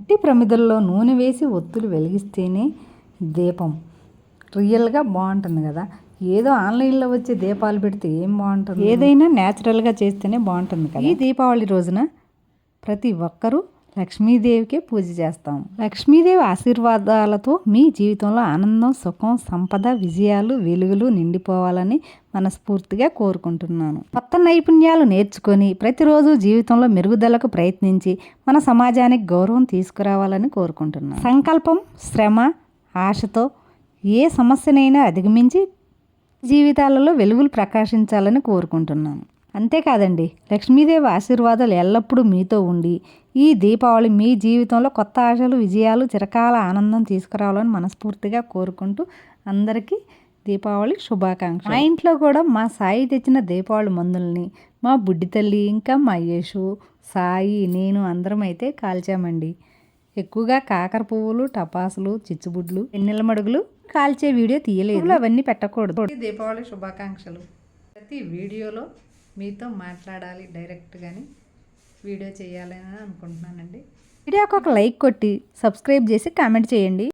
మట్టి ప్రమిదల్లో నూనె వేసి ఒత్తులు వెలిగిస్తేనే దీపం. రియల్గా బాగుంటుంది కదా. ఏదో ఆన్లైన్లో వచ్చే దీపాలు పెడితే ఏం బాగుంటుంది ఏదైనా న్యాచురల్గా చేస్తేనే బాగుంటుంది కదా. ఈ దీపావళి రోజున ప్రతి ఒక్కరూ లక్ష్మీదేవికే పూజ చేస్తాం. లక్ష్మీదేవి ఆశీర్వాదాలతో మీ జీవితంలో ఆనందం సుఖం సంపద విజయాలు వెలుగులు నిండిపోవాలని మనస్ఫూర్తిగా కోరుకుంటున్నాను. కొత్త నైపుణ్యాలు నేర్చుకొని ప్రతిరోజు జీవితంలో మెరుగుదలకు ప్రయత్నించి మన సమాజానికి గౌరవం తీసుకురావాలని కోరుకుంటున్నాను. సంకల్పం శ్రమ ఆశతో ఏ సమస్యనైనా అధిగమించి జీవితాలలో వెలుగులు ప్రకాశించాలని కోరుకుంటున్నాను. అంతేకాదండి. లక్ష్మీదేవి ఆశీర్వాదాలు ఎల్లప్పుడూ మీతో ఉండి ఈ దీపావళి మీ జీవితంలో కొత్త ఆశలు విజయాలు చిరకాల ఆనందం తీసుకురావాలని మనస్ఫూర్తిగా కోరుకుంటూ అందరికీ దీపావళి శుభాకాంక్ష మా ఇంట్లో కూడా మా సాయి తెచ్చిన దీపావళి మందుల్ని మా బుడ్డి తల్లి ఇంకా మా యేషు సాయి నేను అందరం అయితే కాల్చామండి. ఎక్కువగా కాకర పువ్వులు టపాసులు చిచ్చుబుడ్లు ఎన్నెల మడుగులు కాల్చే వీడియో తీయలేదు. అవన్నీ పెట్టకూడదు. దీపావళి శుభాకాంక్షలు. ప్రతి వీడియోలో మీతో మాట్లాడాలి డైరెక్ట్గాని వీడియో చేయాలని అనుకుంటున్నానండి. వీడియోకి ఒక లైక్ కొట్టి సబ్స్క్రైబ్ చేసి కామెంట్ చేయండి.